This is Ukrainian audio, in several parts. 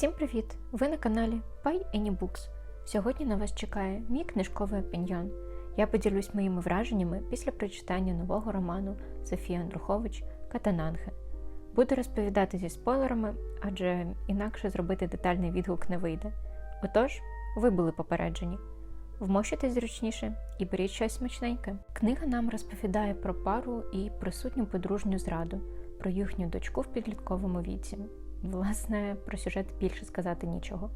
Всім привіт! Ви на каналі Buy Any Books. Сьогодні на вас чекає мій книжковий опіньйон. Я поділюсь моїми враженнями після прочитання нового роману Софії Андрухович Катананхе. Буду розповідати зі спойлерами, адже інакше зробити детальний відгук не вийде. Отож, ви були попереджені. Вмощуйтесь зручніше і беріть щось смачненьке. Книга нам розповідає про пару і присутню подружню зраду, про їхню дочку в підлітковому віці. Власне, про сюжет більше сказати нічого.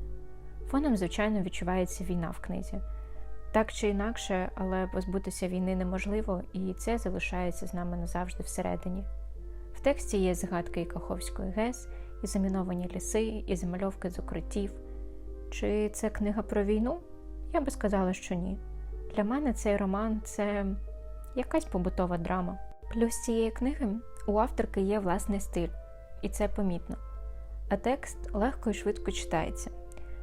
Фоном, звичайно, відчувається війна в книзі. Так чи інакше, але позбутися війни неможливо, і це залишається з нами назавжди всередині. В тексті є згадки і Каховської ГЕС, і заміновані ліси, і замальовки з укриттів. Чи це книга про війну? Я би сказала, що ні. Для мене цей роман це якась побутова драма. Плюс цієї книги у авторки є власний стиль, і це помітно. А текст легко і швидко читається,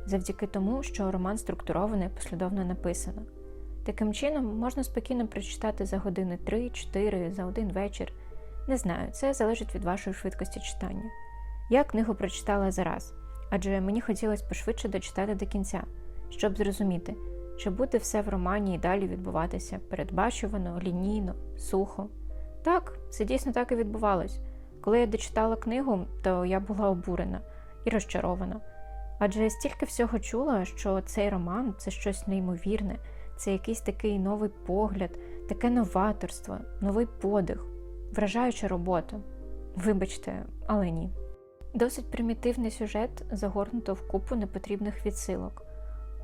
завдяки тому, що роман структурований і послідовно написано. Таким чином, можна спокійно прочитати за години 3-4, за один вечір. Не знаю, це залежить від вашої швидкості читання. Я книгу прочитала зараз, адже мені хотілося пошвидше дочитати до кінця, щоб зрозуміти, чи буде все в романі і далі відбуватися передбачувано, лінійно, сухо. Так, це дійсно так і відбувалось. Коли я дочитала книгу, то я була обурена і розчарована. Адже стільки всього чула, що цей роман це щось неймовірне, це якийсь такий новий погляд, таке новаторство, новий подих, вражаюча робота. Вибачте, але ні. Досить примітивний сюжет загорнуто в купу непотрібних відсилок.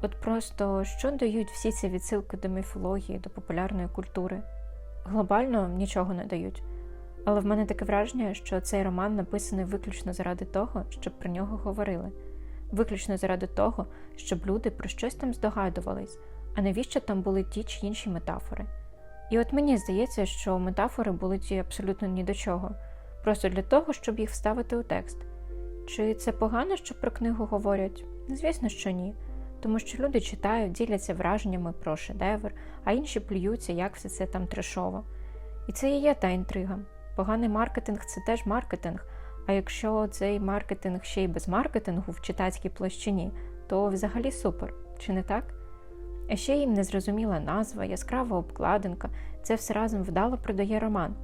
От просто що дають всі ці відсилки до міфології, до популярної культури? Глобально нічого не дають. Але в мене таке враження, що цей роман написаний виключно заради того, щоб про нього говорили, виключно заради того, щоб люди про щось там здогадувались, а навіщо там були ті чи інші метафори. І от мені здається, що метафори були ті абсолютно ні до чого, просто для того, щоб їх вставити у текст. Чи це погано, що про книгу говорять? Звісно, що ні. Тому що люди читають, діляться враженнями про шедевр, а інші плюються, як все це там трешово. І це і є та інтрига. Поганий маркетинг це теж маркетинг. А якщо цей маркетинг ще й без маркетингу в читацькій площині, то взагалі супер, чи не так? А ще їм незрозуміла назва, яскрава обкладинка, це все разом вдало продає роман.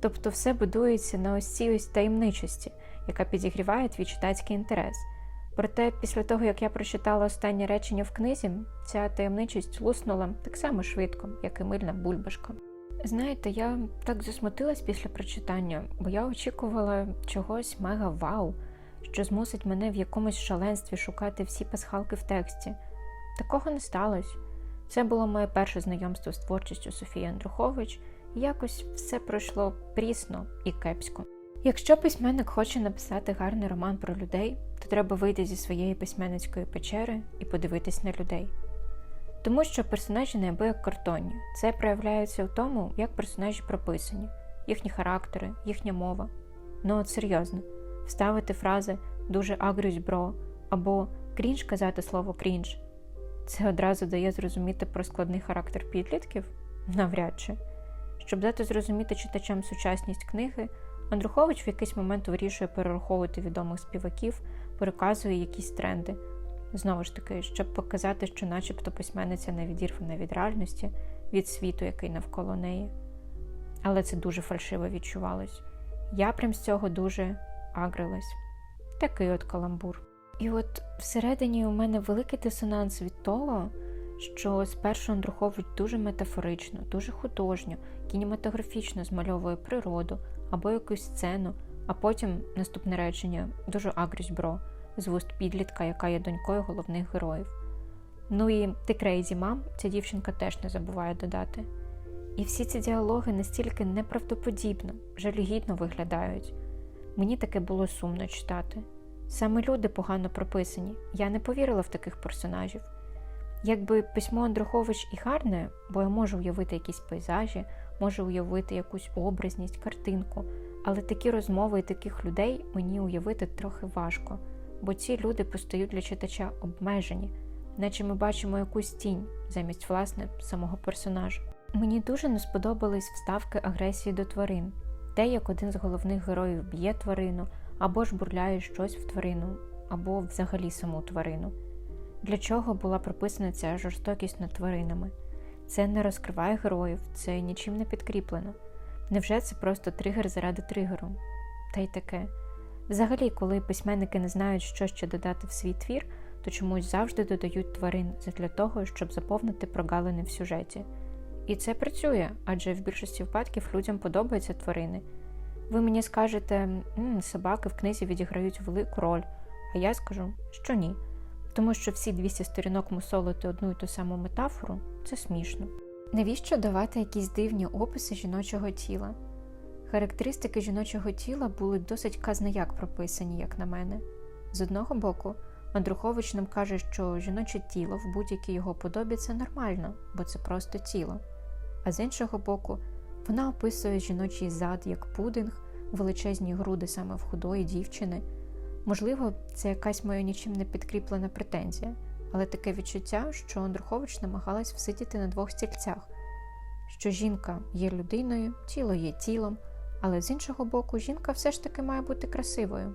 Тобто все будується на ось цій ось таємничості, яка підігріває твій читацький інтерес. Проте, після того, як я прочитала останнє речення в книзі, ця таємничість луснула так само швидко, як і мильна бульбашка. Знаєте, я так засмутилась після прочитання, бо я очікувала чогось мега вау, що змусить мене в якомусь шаленстві шукати всі пасхалки в тексті. Такого не сталося. Це було моє перше знайомство з творчістю Софії Андрухович, і якось все пройшло прісно і кепсько. Якщо письменник хоче написати гарний роман про людей, то треба вийти зі своєї письменницької печери і подивитись на людей. Тому що персонажі неабияк картонні. Це проявляється в тому, як персонажі прописані, їхні характери, їхня мова. Ну от серйозно, вставити фрази дуже агрюсь бро або крінж казати слово крінж. Це одразу дає зрозуміти про складний характер підлітків? Навряд чи. Щоб дати зрозуміти читачам сучасність книги, Андрухович в якийсь момент вирішує перераховувати відомих співаків, переказує якісь тренди. Знову ж таки, щоб показати, що начебто письменниця не відірвана від реальності, від світу, який навколо неї. Але це дуже фальшиво відчувалось. Я прям з цього дуже агрилась. Такий от каламбур. І от всередині у мене великий дисонанс від того, що спершу Андрухович дуже метафорично, дуже художньо, кінематографічно змальовує природу або якусь сцену, а потім наступне речення дуже агрюсь бро з вуст підлітка, яка є донькою головних героїв. Ну і ти крейзі мам, ця дівчинка теж не забуває додати. І всі ці діалоги настільки неправдоподібно, жалюгідно виглядають. Мені таке було сумно читати. Саме люди погано прописані, я не повірила в таких персонажів. Якби письмо Андрухович і гарне, бо я можу уявити якісь пейзажі, можу уявити якусь образність, картинку, але такі розмови і таких людей мені уявити трохи важко бо ці люди постають для читача обмежені, наче ми бачимо якусь тінь замість власне самого персонажа. Мені дуже не сподобались вставки агресії до тварин, те, як один з головних героїв б'є тварину або ж бурляє щось в тварину, або взагалі саму тварину. Для чого була прописана ця жорстокість над тваринами? Це не розкриває героїв, це нічим не підкріплено. Невже це просто тригер заради тригеру? Та й таке. Взагалі, коли письменники не знають, що ще додати в свій твір, то чомусь завжди додають тварин для того, щоб заповнити прогалини в сюжеті. І це працює, адже в більшості випадків людям подобаються тварини. Ви мені скажете, М, собаки в книзі відіграють велику роль, а я скажу, що ні. Тому що всі 200 сторінок мусолити одну і ту саму метафору це смішно. Навіщо давати якісь дивні описи жіночого тіла? Характеристики жіночого тіла були досить казнеяк прописані, як на мене. З одного боку, Андрухович нам каже, що жіноче тіло в будь-якій його подобі це нормально, бо це просто тіло. А з іншого боку, вона описує жіночий зад як пудинг, величезні груди саме в худої дівчини. Можливо, це якась моя нічим не підкріплена претензія, але таке відчуття, що Андрухович намагалась всидіти на двох стільцях, що жінка є людиною, тіло є тілом, але з іншого боку, жінка все ж таки має бути красивою.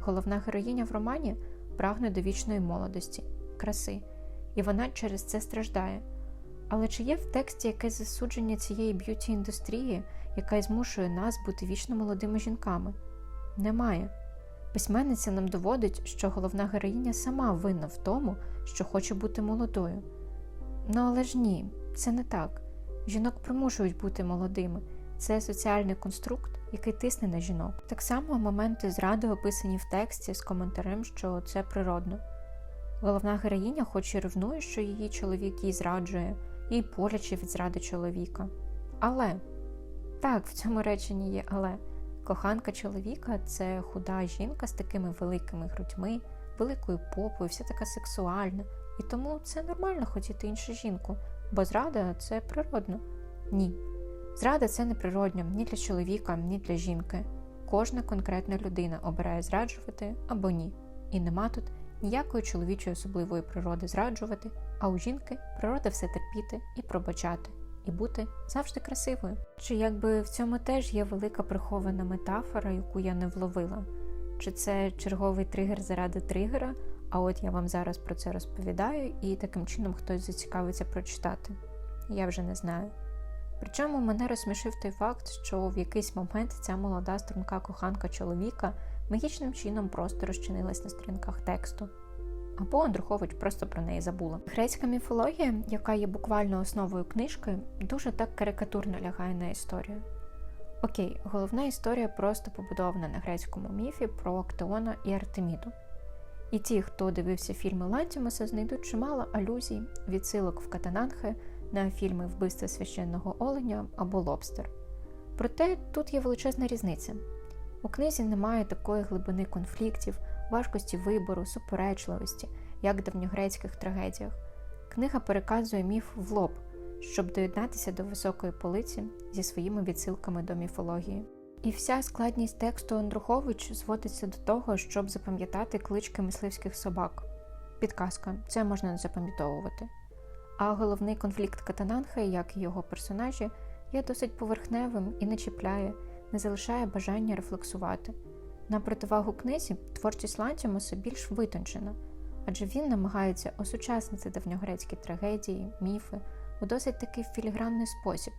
Головна героїня в романі прагне до вічної молодості, краси, і вона через це страждає. Але чи є в тексті якесь засудження цієї б'юті індустрії, яка й змушує нас бути вічно молодими жінками? Немає. Письменниця нам доводить, що головна героїня сама винна в тому, що хоче бути молодою. Ну але ж ні, це не так. Жінок примушують бути молодими. Це соціальний конструкт, який тисне на жінок. Так само моменти зради описані в тексті з коментарем, що це природно. Головна героїня, хоч і ревнує, що її чоловік її зраджує, їй боляче від зради чоловіка. Але так, в цьому реченні є але. Коханка чоловіка це худа жінка з такими великими грудьми, великою попою, вся така сексуальна, і тому це нормально хотіти іншу жінку, бо зрада це природно. Ні. Зрада це не природньо ні для чоловіка, ні для жінки. Кожна конкретна людина обирає зраджувати або ні. І нема тут ніякої чоловічої особливої природи зраджувати, а у жінки природа все терпіти і пробачати, і бути завжди красивою. Чи якби в цьому теж є велика прихована метафора, яку я не вловила? Чи це черговий тригер заради тригера? А от я вам зараз про це розповідаю, і таким чином хтось зацікавиться прочитати. Я вже не знаю. Причому мене розсмішив той факт, що в якийсь момент ця молода струнка коханка чоловіка магічним чином просто розчинилась на сторінках тексту. Або Андрухович просто про неї забула. Грецька міфологія, яка є буквально основою книжки, дуже так карикатурно лягає на історію. Окей, головна історія просто побудована на грецькому міфі про Актеона і Артеміду. І ті, хто дивився фільми Лантімуса, знайдуть чимало алюзій, відсилок в Катананхе на фільми Вбивство священного оленя або Лобстер. Проте тут є величезна різниця. У книзі немає такої глибини конфліктів, важкості вибору, суперечливості, як в давньогрецьких трагедіях. Книга переказує міф в лоб, щоб доєднатися до високої полиці зі своїми відсилками до міфології. І вся складність тексту Андрухович зводиться до того, щоб запам'ятати клички мисливських собак. Підказка це можна не запам'ятовувати. А головний конфлікт Катананхи, як і його персонажі, є досить поверхневим і не чіпляє, не залишає бажання рефлексувати. На противагу книзі творчість Лантімуса більш витончена, адже він намагається осучаснити давньогрецькі трагедії, міфи у досить такий філігранний спосіб,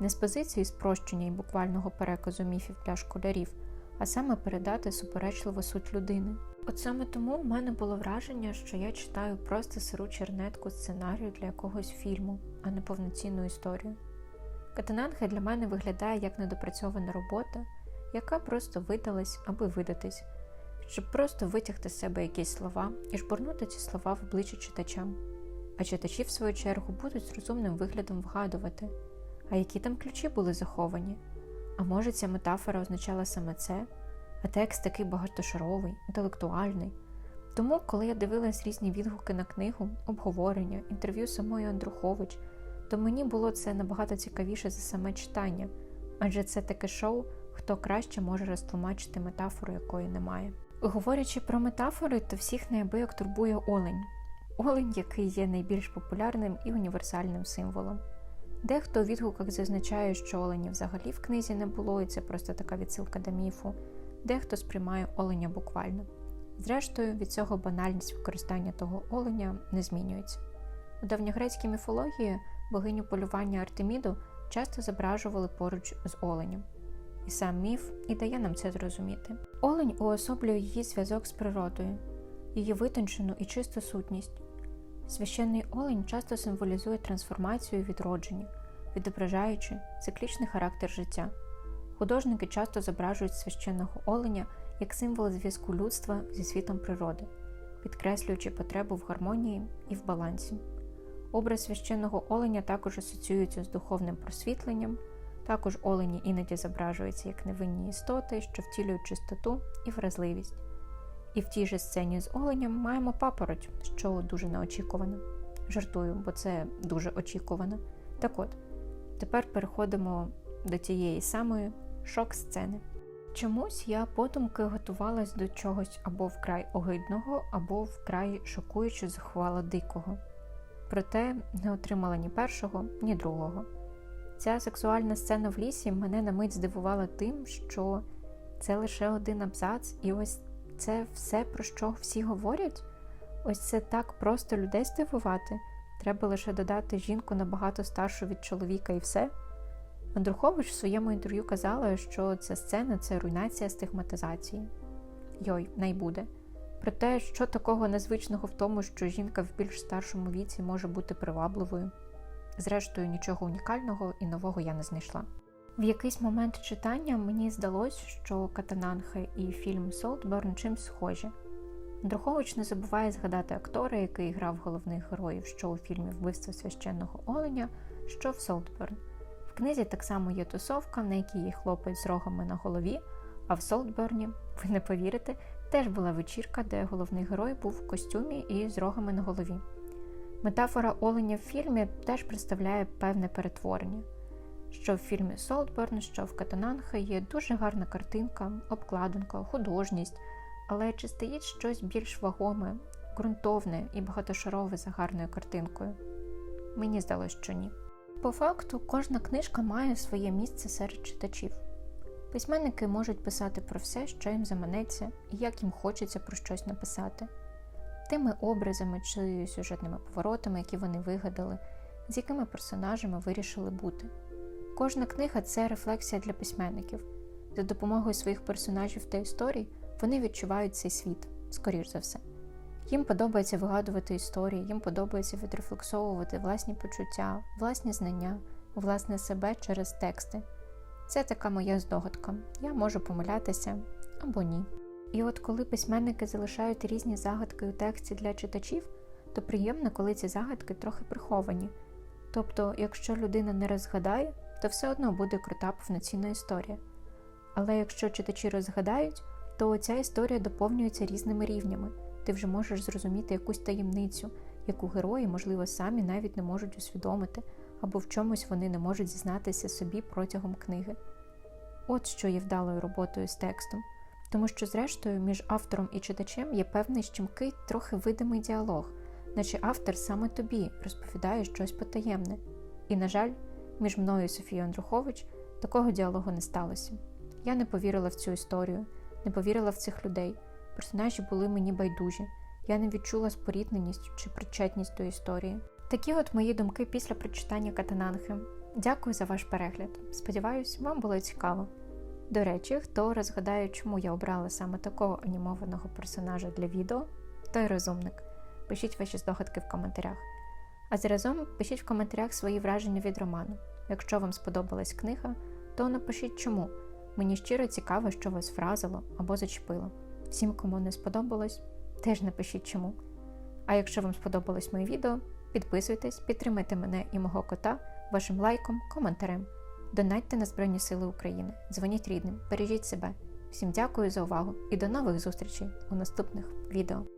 не з позиції спрощення і буквального переказу міфів для школярів, а саме передати суперечливу суть людини. От саме тому в мене було враження, що я читаю просто сиру чернетку сценарію для якогось фільму, а не повноцінну історію. Катананхе для мене виглядає як недопрацьована робота, яка просто видалась, аби видатись, щоб просто витягти з себе якісь слова і жбурнути ці слова в обличчя читачам. А читачі, в свою чергу, будуть з розумним виглядом вгадувати, а які там ключі були заховані. А може, ця метафора означала саме це, а текст такий багатошаровий, інтелектуальний. Тому, коли я дивилась різні відгуки на книгу, обговорення, інтерв'ю самої Андрухович, то мені було це набагато цікавіше за саме читання, адже це таке шоу, хто краще може розтлумачити метафору, якої немає. Говорячи про метафори, то всіх неабияк турбує олень. Олень, який є найбільш популярним і універсальним символом. Дехто у відгуках зазначає, що оленів взагалі в книзі не було, і це просто така відсилка до міфу, дехто сприймає оленя буквально. Зрештою, від цього банальність використання того оленя не змінюється. У давньогрецькій міфології богиню полювання Артеміду часто зображували поруч з оленем. І сам міф і дає нам це зрозуміти. Олень уособлює її зв'язок з природою, її витончену і чисту сутність. Священний олень часто символізує трансформацію і відродження, відображаючи циклічний характер життя. Художники часто зображують священного оленя як символ зв'язку людства зі світом природи, підкреслюючи потребу в гармонії і в балансі. Образ священного оленя також асоціюється з духовним просвітленням, також олені іноді зображуються як невинні істоти, що втілюють чистоту і вразливість. І в тій же сцені з оленем маємо папороть, що дуже неочікувано. Жартую, бо це дуже очікувано. Так от, тепер переходимо до тієї самої шок-сцени. Чомусь я подумки готувалась до чогось або вкрай огидного, або вкрай шокуючи захвала дикого. Проте не отримала ні першого, ні другого. Ця сексуальна сцена в лісі мене на мить здивувала тим, що це лише один абзац, і ось це все, про що всі говорять. Ось це так просто людей здивувати. Треба лише додати жінку набагато старшу від чоловіка і все. Андрухович в своєму інтерв'ю казала, що ця сцена це руйнація стигматизації. Йой, най буде. Проте, що такого незвичного в тому, що жінка в більш старшому віці може бути привабливою. Зрештою, нічого унікального і нового я не знайшла. В якийсь момент читання мені здалось, що Катананхе і фільм Солтберн чимсь схожі. Андрухович не забуває згадати актора, який грав головних героїв що у фільмі Вбивство священного оленя, що в Солтберн. Книзі так само є тусовка, на якій є хлопець з рогами на голові, а в Солтберні, ви не повірите, теж була вечірка, де головний герой був в костюмі і з рогами на голові. Метафора оленя в фільмі теж представляє певне перетворення. Що в фільмі Солтберн, що в Катананха є дуже гарна картинка, обкладинка, художність, але чи стоїть щось більш вагоме, ґрунтовне і багатошарове за гарною картинкою? Мені здалося, що ні. По факту, кожна книжка має своє місце серед читачів. Письменники можуть писати про все, що їм заманеться, і як їм хочеться про щось написати, тими образами чи сюжетними поворотами, які вони вигадали, з якими персонажами вирішили бути. Кожна книга це рефлексія для письменників. За допомогою своїх персонажів та історій вони відчувають цей світ, скоріш за все. Їм подобається вигадувати історії, їм подобається відрефлексовувати власні почуття, власні знання, власне себе через тексти. Це така моя здогадка. Я можу помилятися або ні. І от коли письменники залишають різні загадки у тексті для читачів, то приємно, коли ці загадки трохи приховані. Тобто, якщо людина не розгадає, то все одно буде крута повноцінна історія. Але якщо читачі розгадають, то ця історія доповнюється різними рівнями, ти вже можеш зрозуміти якусь таємницю, яку герої, можливо, самі навіть не можуть усвідомити, або в чомусь вони не можуть зізнатися собі протягом книги. От що є вдалою роботою з текстом, тому що, зрештою, між автором і читачем є певний щемкий, трохи видимий діалог, наче автор саме тобі розповідає щось потаємне. І, на жаль, між мною і Софією Андрухович такого діалогу не сталося. Я не повірила в цю історію, не повірила в цих людей. Персонажі були мені байдужі, я не відчула спорідненість чи причетність до історії. Такі от мої думки після прочитання Катананхи. Дякую за ваш перегляд. Сподіваюсь, вам було цікаво. До речі, хто розгадає, чому я обрала саме такого анімованого персонажа для відео, той розумник. Пишіть ваші здогадки в коментарях. А заразом пишіть в коментарях свої враження від роману. Якщо вам сподобалась книга, то напишіть чому. Мені щиро цікаво, що вас вразило або зачепило. Всім, кому не сподобалось, теж напишіть чому. А якщо вам сподобалось моє відео, підписуйтесь, підтримайте мене і мого кота вашим лайком, коментарем. Донатьте на Збройні Сили України, дзвоніть рідним, бережіть себе. Всім дякую за увагу і до нових зустрічей у наступних відео.